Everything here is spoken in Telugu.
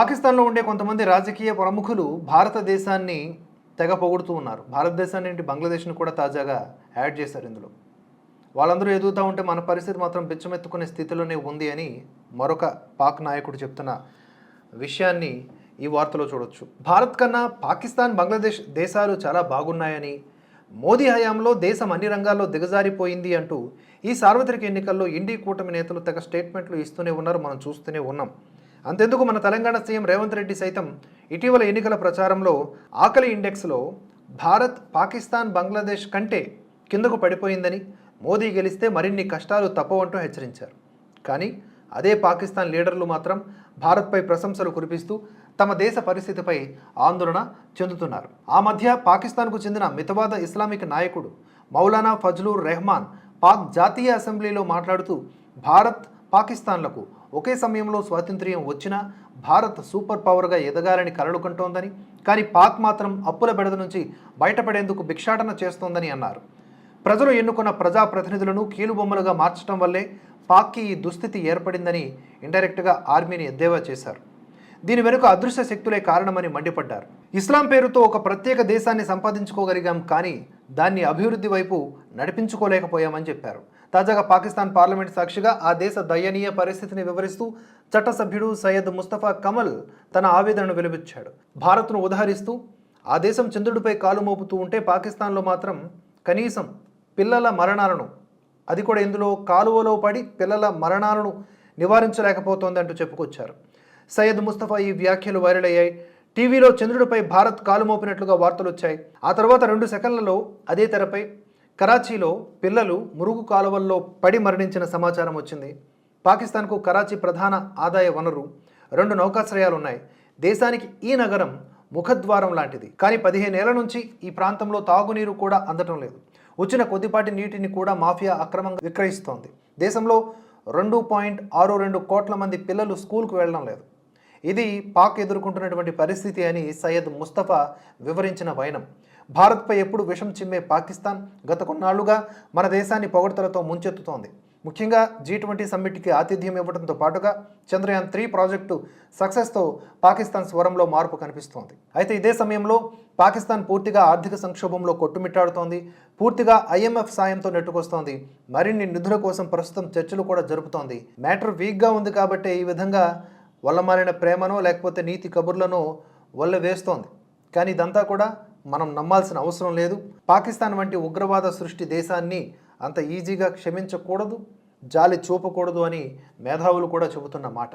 పాకిస్తాన్లో ఉండే కొంతమంది రాజకీయ ప్రముఖులు భారతదేశాన్ని తెగ పొగుడుతూ ఉన్నారు. భారతదేశాన్ని ఏంటి? బంగ్లాదేశ్ని కూడా తాజాగా యాడ్ చేశారు ఇందులో. వాళ్ళందరూ ఎదుగుతూ ఉంటే మన పరిస్థితి మాత్రం బిచ్చమెత్తుకునే స్థితిలోనే ఉంది అని మరొక పాక్ నాయకుడు చెప్తున్న విషయాన్ని ఈ వార్తలో చూడొచ్చు. భారత్ కన్నా పాకిస్తాన్ బంగ్లాదేశ్ దేశాలు చాలా బాగున్నాయని మోదీ హయాంలో దేశం అన్ని రంగాల్లో దిగజారిపోయింది అంటూ ఈ సార్వత్రిక ఎన్నికల్లో ఇండి కూటమి నేతలు తెగ స్టేట్మెంట్లు ఇస్తూనే ఉన్నారు. మనం చూస్తూనే ఉన్నాం. అంతెందుకు మన తెలంగాణ సీఎం రేవంత్ రెడ్డి సైతం ఇటీవల ఎన్నికల ప్రచారంలో ఆకలి ఇండెక్స్లో భారత్ పాకిస్తాన్ బంగ్లాదేశ్ కంటే కిందకు పడిపోయిందని మోదీ గెలిస్తే మరిన్ని కష్టాలు తప్పవంటూ హెచ్చరించారు. కానీ అదే పాకిస్తాన్ లీడర్లు మాత్రం భారత్పై ప్రశంసలు కురిపిస్తూ తమ దేశ పరిస్థితిపై ఆందోళన చెందుతున్నారు. ఆ మధ్య పాకిస్తాన్కు చెందిన మితవాద ఇస్లామిక్ నాయకుడు మౌలానా ఫజ్లూర్ రెహమాన్ పాక్ జాతీయ అసెంబ్లీలో మాట్లాడుతూ భారత్ పాకిస్తాన్లకు ఒకే సమయంలో స్వాతంత్ర్యం వచ్చినా భారత్ సూపర్ పవర్గా ఎదగాలని కలలు కంటోందని కానీ పాక్ మాత్రం అప్పుల బెడద నుంచి బయటపడేందుకు భిక్షాటన చేస్తోందని అన్నారు. ప్రజలు ఎన్నుకున్న ప్రజాప్రతినిధులను కీలుబొమ్మలుగా మార్చడం వల్లే పాక్కి ఈ దుస్థితి ఏర్పడిందని ఇండైరెక్ట్గా ఆర్మీని ఎద్దేవా చేశారు. దీని వెనుక అదృశ్య శక్తులే కారణమని మండిపడ్డారు. ఇస్లాం పేరుతో ఒక ప్రత్యేక దేశాన్ని సంపాదించుకోగలిగాం కానీ దాన్ని అభివృద్ధి వైపు నడిపించుకోలేకపోయామని చెప్పారు. తాజాగా పాకిస్తాన్ పార్లమెంట్ సాక్షిగా ఆ దేశ దయనీయ పరిస్థితిని వివరిస్తూ చట్టసభ్యుడు సయ్యద్ ముస్తఫా కమల్ తన ఆవేదనను వెలుబుచ్చాడు. భారత్ను ఉదహరిస్తూ ఆ దేశం చంద్రుడిపై కాలు మోపుతూ ఉంటే పాకిస్తాన్లో మాత్రం కనీసం పిల్లల మరణాలను అది కూడా ఇందులో కాలువలో పడి పిల్లల మరణాలను నివారించలేకపోతోంది అంటూ చెప్పుకొచ్చారు. సయ్యద్ ముస్తఫా ఈ వ్యాఖ్యలు వైరల్ అయ్యాయి. టీవీలో చంద్రుడిపై భారత్ కాలు మోపినట్లుగా వార్తలు వచ్చాయి ఆ తర్వాత రెండు సెకండ్లలో అదే తెరపై కరాచీలో పిల్లలు మురుగు కాలువల్లో పడి మరణించిన సమాచారం వచ్చింది. పాకిస్తాన్కు కరాచీ ప్రధాన ఆదాయ వనరు రెండు నౌకాశ్రయాలు ఉన్నాయి దేశానికి ఈ నగరం ముఖద్వారం లాంటిది. కానీ పదిహేనేళ్ళ నుంచి ఈ ప్రాంతంలో తాగునీరు కూడా అందటం లేదు. వచ్చిన కొద్దిపాటి నీటిని కూడా మాఫియా అక్రమంగా విక్రయిస్తోంది. దేశంలో రెండు పాయింట్ ఆరు రెండు కోట్ల మంది పిల్లలు స్కూల్కు వెళ్ళడం లేదు. ఇది పాక్ ఎదుర్కొంటున్నటువంటి పరిస్థితి అని సయ్యద్ ముస్తఫా వివరించిన వైనం. భారత్పై ఎప్పుడు విషం చిమ్మే పాకిస్తాన్ గత కొన్నాళ్ళుగా మన దేశాన్ని పొగడ్తలతో ముంచెత్తుతోంది. ముఖ్యంగా జీ ట్వంటీ సమ్మిట్కి ఆతిథ్యం ఇవ్వడంతో పాటుగా చంద్రయాన్ త్రీ ప్రాజెక్టు సక్సెస్తో పాకిస్తాన్ స్వరంలో మార్పు కనిపిస్తోంది. అయితే ఇదే సమయంలో పాకిస్తాన్ పూర్తిగా ఆర్థిక సంక్షోభంలో కొట్టుమిట్టాడుతోంది. పూర్తిగా ఐఎంఎఫ్ సాయంతో నెట్టుకొస్తోంది. మరిన్ని నిధుల కోసం ప్రస్తుతం చర్చలు కూడా జరుపుతోంది. మ్యాటర్ వీక్గా ఉంది కాబట్టి ఈ విధంగా వల్లమారిన ప్రేమనో లేకపోతే నీతి కబుర్లను వల్ల వేస్తోంది. కానీ ఇదంతా కూడా మనం నమ్మాల్సిన అవసరం లేదు. పాకిస్తాన్ వంటి ఉగ్రవాద సృష్టి దేశాన్ని అంత ఈజీగా క్షమించకూడదు జాలి చూపకూడదు అని మేధావులు కూడా చెబుతున్న మాట.